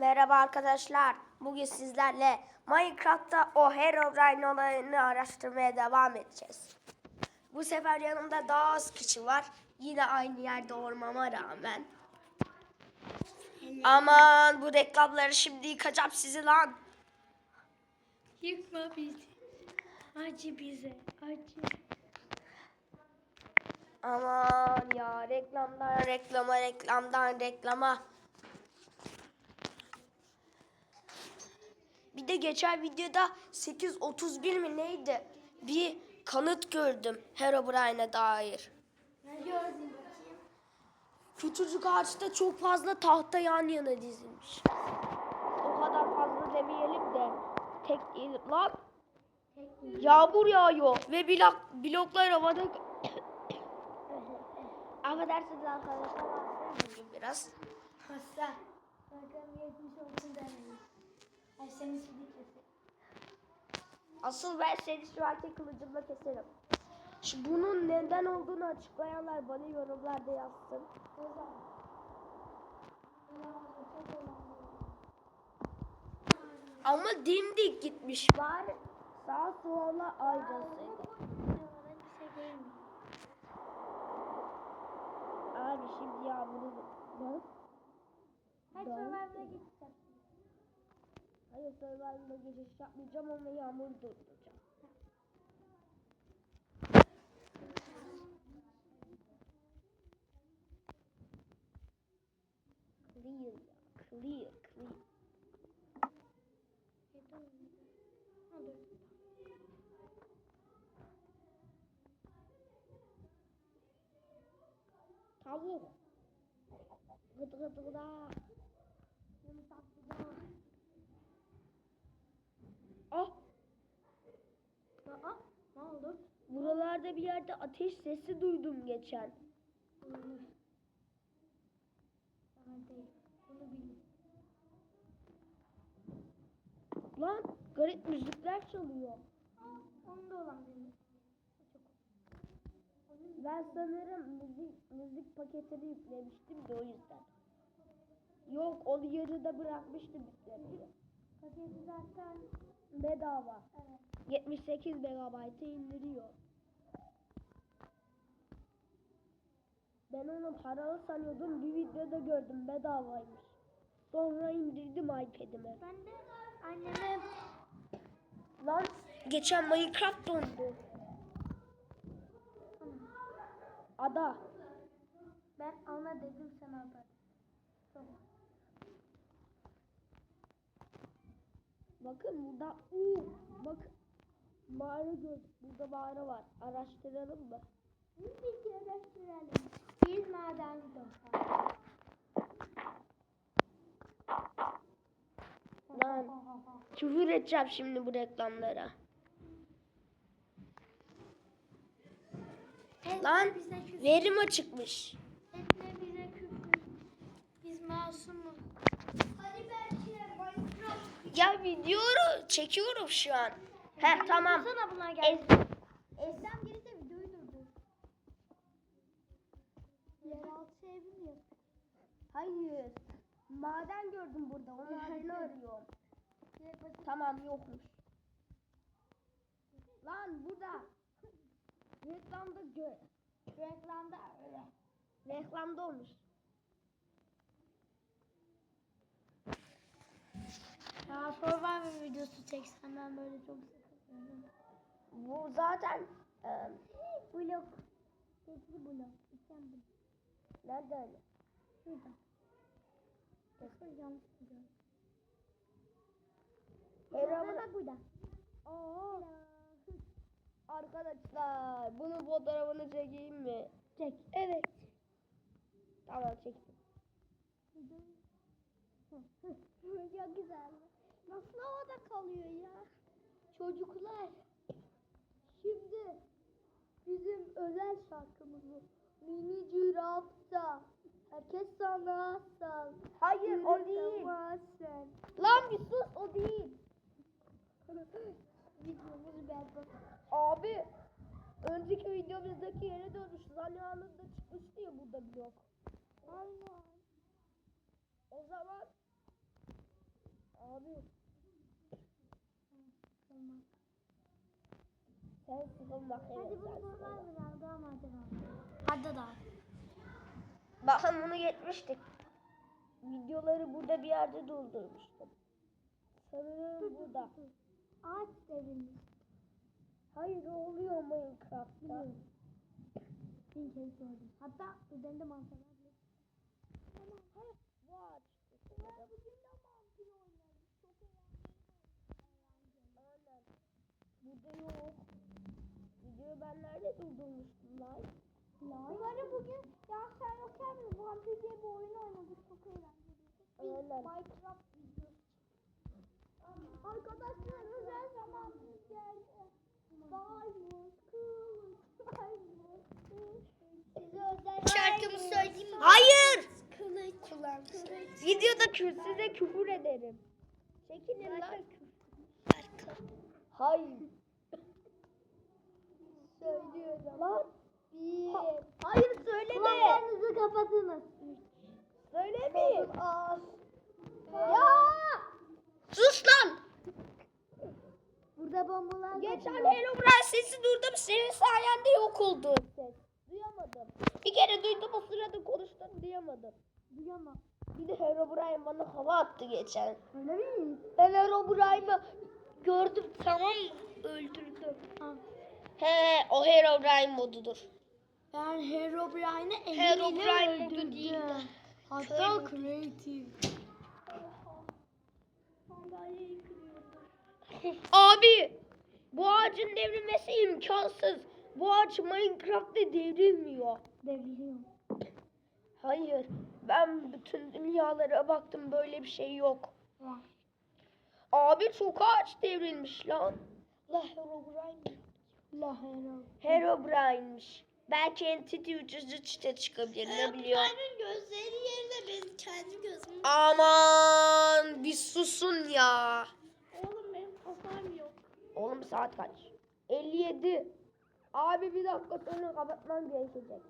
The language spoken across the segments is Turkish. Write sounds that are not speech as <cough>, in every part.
Merhaba arkadaşlar. Bugün sizlerle Minecraft'ta o Herobrine olayını araştırmaya devam edeceğiz. Bu sefer yanımda daha az kişi var. Yine aynı yerde olmama rağmen. Aman bu reklamları şimdi yıkacağım sizi lan. Yıkma bizi. Acı bize. Acı. Aman ya reklamdan reklama reklamdan reklama. Bir de geçen videoda 831 mi neydi? Bir kanıt gördüm Herobrine'e dair. Ne gördün bakayım? Küçücük ağaçta çok fazla tahta yan yana dizilmiş. O kadar fazla demeyelim de tek değil lan. Yağmur yağıyor ve blok, bloklar havada. <coughs> Affedersiniz arkadaşlar. hastayım biraz. Hasta. Bakalım yetmiş olsun denedim. Ay seni sidik kesin. Asıl ben seni şu anki kılıcımla keserim. Şu bunun neden olduğunu açıklayanlar bana yorumlarda yazsın. Ama dimdik gitmiş bari. Sağ sola ayrılsaydı. Abi şimdi yağmuru. Hadi Doğru. Survivor'a Hayır Survivor'da geçiş yapmayacağım ama yağmuru durduracağım. Clear. Clear, clear. Tavuk. Gıdı gıdı gıda. Bunu tatlıda. Ah! Aa, ne oldu? Buralarda bir yerde ateş sesi duydum geçen. Olmuş. Sana değil. Bunu bil. Lan garip müzikler çalıyor. Aa, onda olan benim. Ben sanırım müzik, müzik paketini yüklemiştim de o yüzden. Yok onu yarıda bırakmıştım yüklemeyi. paketi zaten. Bedava. Evet. 78 megabaytı indiriyor. Ben onu paralı sanıyordum. Bir videoda gördüm bedavaymış. Sonra indirdim iPad'ime. Ben de anneme Lan geçen Minecraft dondu. Ada. ben ona dedim sen haber. Tamam. Bakın burada uuu bak mağara gördük. Burada mağara var. Araştıralım mı? Bir araştıralım. Biz maden dostlar. Lan küfür edeceğim şimdi bu reklamlara. Lan verim açıkmış. Etme bize küfür. Biz masumuz. Hadi belki Minecraft. Ya video çekiyorum şu an. He tamam. Sana buna gel. Esrem gelirse videoyu durdur. Yeraltı evi mi yapıyor? Hayır. Maden gördüm burada. Onun <laughs> adını arıyorum. Basıp- Tamam yokmuş. Lan burada. Reklamda gö Reklamda öyle. reklamda olmuş. Survivor videosu çeksen ben böyle çok sıkılıyorum. Bu zaten e, Blok. Tekli blok. İçen blok. nerede öyle? Şurada. Sıfır yanlış biliyorum. Bak burada. Aa, <laughs> arkadaşlar bunun fotoğrafını çekeyim mi? Çek. Evet. Tamam çektim. Çok güzel. Nasıl havada kalıyor ya? Çocuklar. Şimdi bizim özel şarkımız bu. Mini cirafta. Herkes sana sal. Hayır o değil. Sen. Lan bir sus o değil. <laughs> Videomuz berbat. Abi önceki videomuzdaki yere dönmüşüz. Hani anında çıkmıştı ya burada blok. Allah. O zaman Hadi bunu bana sıkılma. ver aldı ama hadi al. Hadi da. Bakın bunu geçmiştik. Videoları burada bir yerde doldurmuştum. Sanırım burada. Ağaç devrilmiş. Hayır oluyor Minecraft'ta. Bin kez gördüm. Hatta üzerinde mantarlar bile. Tamam, hayır. Bu ağaç. bugün de mantar oynadık. Çok Aynen. Burada yok. Durdurmuştum lan? Umarım bugün ya sen yokken mi? Vampir diye bir oyun oynadık. Çok eğlenceliydi. Bir Aynen. Minecraft videosu. Arkadaşlarımız her zaman geldi. Diamond, kılıç, diamond, kılıç. Size özel şarkımı söyleyeyim mi? Hayır. Kılıç kılıç. Videoda kü size küfür ederim. Çekilin lan. Şarkı. Hayır. Lan. Bir. Ha- hayır söyleme. Kulaklarınızı kapatınız. Söyleme. Az. Ya. Sus lan. Burada bombalar Geçen. Herobrine sesi duydum. Senin sayende yok oldu. Duyamadım. Bir kere duydum o sırada konuştum duyamadım. Duyamam. Bir de Herobrine bana hava attı geçen. Öyle mi? Ben Herobrine'ı gördüm tamam? Öldürdüm. Ha. He o Herobrine modudur. Ben Herobrine'i Herobrine eliyle modu öldürdüm. değil de. Hatta creative. <laughs> Abi bu ağacın devrilmesi imkansız. Bu ağaç Minecraft'ta devrilmiyor. Devriliyorum. Hayır. Ben bütün dünyalara baktım böyle bir şey yok. Var. Abi çok ağaç devrilmiş lan. La Herobrine. La Hero. Herobrine'miş. Belki Entity 303'te çıkabilir ne biliyor. gözleri yerine benim kendi gözüm. Aman bir susun ya. Oğlum benim kafam yok. Oğlum saat kaç? 57. Abi bir dakika sonra kapatmam gerekecek.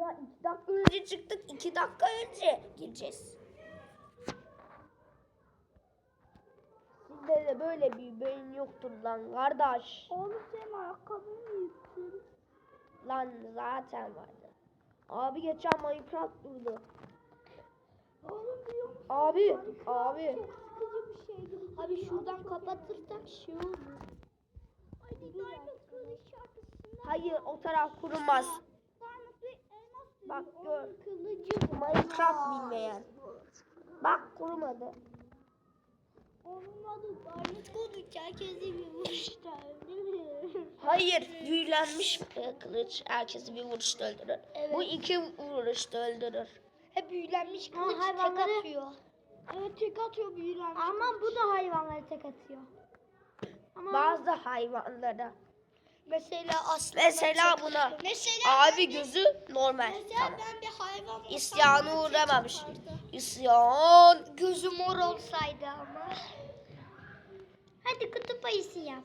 Ya iki dakika önce çıktık. iki dakika önce gireceğiz. De böyle bir beyin yoktur lan kardeş. Oğlum senin ayakkabını yıktın. Lan zaten vardı. Abi geçen Minecraft durdu. Oğlum diyor musun? Abi, abi. Çok sıkıcı bir şey gibi. Abi şuradan kapatırsak şey olur. Hadi Diamond Kılıç şarkısında. Hayır o taraf kurumaz. Bak gör. Kılıcı. Minecraft bilmeyen. Bak kurumadı. Herkesi bir vuruşta öldürür. Hayır büyülenmiş e, kılıç herkesi bir vuruşta öldürür. Evet. Bu iki vuruşta öldürür. Hep büyülenmiş kılıç tek atıyor. Evet tek atıyor büyülenmiş Ama bu da hayvanları tek atıyor. Ama Bazı hayvanlara. mesela aslan Mesela buna. Mesela Abi gözü normal. Tamam. ben bir hayvan İsyanı uğramamış. atardı. İsyan. Gözü mor olsaydı ama. Hadi kutup ayısı yap.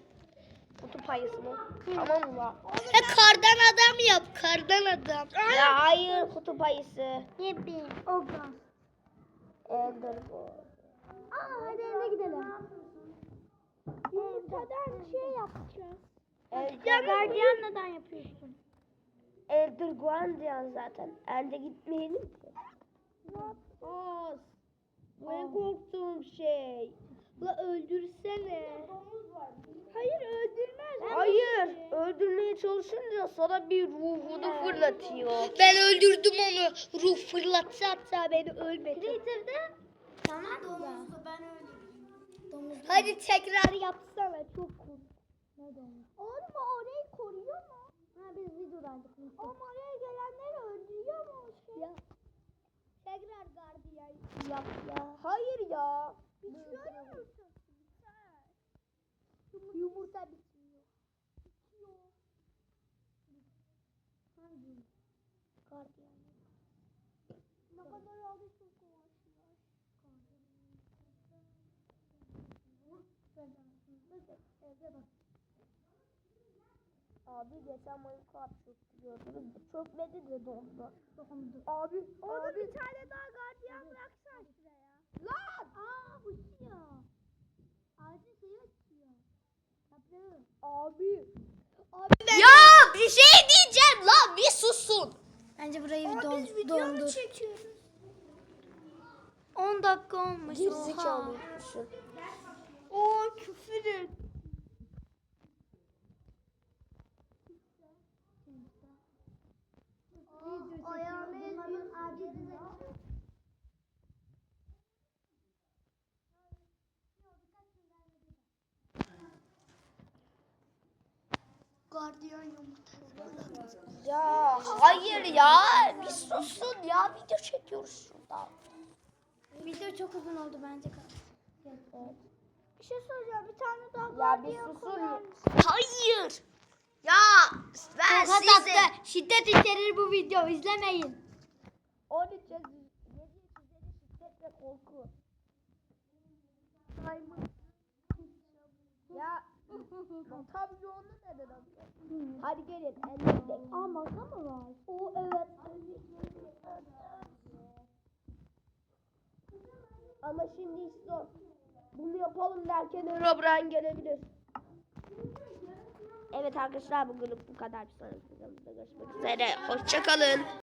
Kutup ayısı mı? Tamam ulan. Ha, kardan adam yap, kardan adam. Ya hayır kutup ayısı. Ne bileyim, o gaz. Enderboy. Aa, hadi eve gidelim. Yumurtadan şey yapacağız. Elder, Gardiyan neden yapıyorsun? Elder Guardian zaten. Elde gitmeyelim ki. As. Bu en korktuğum şey. La öldürsene. Hayır öldürmez. Hayır. Öldürmeye çalışınca sana bir ruhunu fırlatıyor. Ben öldürdüm onu. Ruh fırlatsa hatta beni ölmedi. Creative'de tamam Domuzdu ben öldürdüm. Hadi tekrar yapsana çok cool. Ne domuz? Oğlum o orayı koruyor mu? Ha biz videodaydık. Ama oraya gelenleri öldürüyor mu o şey? Ya. Tekrar gardiyan yap ya. Hayır ya. Bitiyor yumurta. Biter. Yumurta bitmiyor. Bitiyor. Hangi? Gardiyan. Ne kadar aldı çok yavaşlar. Evde bak. Abi geçen Minecraft çöktü gördünüz mü? Çökmedi de dondu. Dokundu. Abi, Orada abi. bir tane daha gardiyan bıraksan şuraya. Lan! Aa uçuyor. Ağacın şeyi uçuyor. Yaprak Abi. Abi ben... Ya bir şey diyeceğim lan bir susun. Bence burayı bir don, biz video dondur. çekiyoruz? 10 dakika olmuş. oha. Gerizekalıymışsın. Oo küfür et. Ya hayır ya bir susun ya video çekiyoruz şurada. Video çok uzun oldu bence. Bir şey soracağım. Bir tane daha Ya bir gardiyan susun. koyar mısın? Hayır. Ya ben Tokat size. attı. Şiddet içerir bu video. izlemeyin. 13 yazı. 7 üzeri şiddet ve korku. Ya tabii onu neden yapıyorsun? Hadi gelin gidelim. Aa masa mı var? O evet. Ama şimdi zor. Bunu yapalım derken Herobrine gelebilir. Evet arkadaşlar bugünlük bu kadar. Bir sonraki videomuzda görüşmek üzere. Hoşçakalın.